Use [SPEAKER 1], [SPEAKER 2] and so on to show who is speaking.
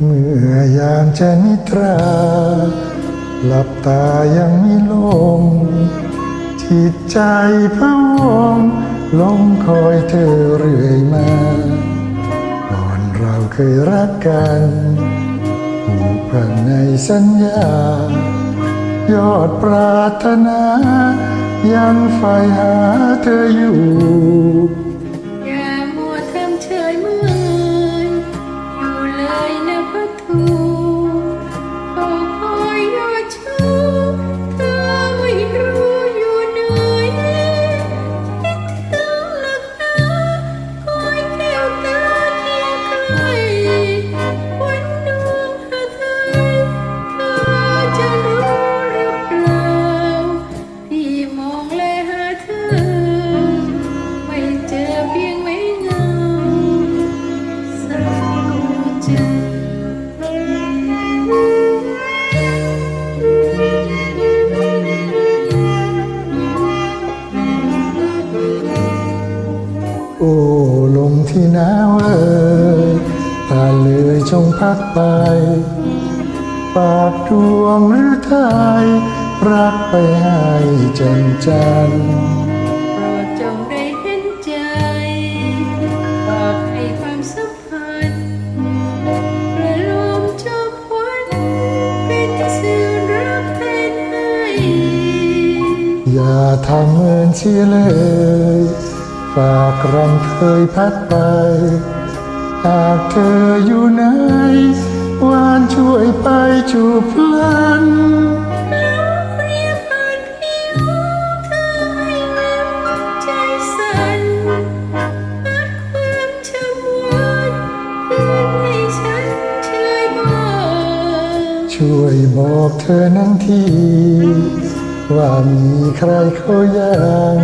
[SPEAKER 1] เมื่อยามชนิตรา หลับตายังไม่ลงจิตใจพะวงลงคอยเธอเรื่อยมาก่อนเราเคยรักกันผูกพันในสัญญา ยอดปรารถนา ยังใฝ่หาเธออยู่
[SPEAKER 2] อย่ามัวทำเฉยเมื่
[SPEAKER 1] อ ลมที่หนาวเอ่ยตาเลยจงพัดไป ปากดวงหรือไทย รักไปให้จนจันทร์
[SPEAKER 2] โปรดจงได้เห็นใจฝากให้ความสัมพันธ์ประโลมจอมควันเป็นสื่อรักแทนให้
[SPEAKER 1] อย่าทำเมินเสียเลย ฝากรำเคยพัดไปหากเธออยู่ไหนวานช่วยไปจูบพลัน
[SPEAKER 2] เรียกผ่านผิวเธอให้แม้ใจสั่นพัดความช้ำหวานคืนให้ฉันช่วยบอก
[SPEAKER 1] ช่วยบอกเธอนั้นที ว่ามีใครเขายัง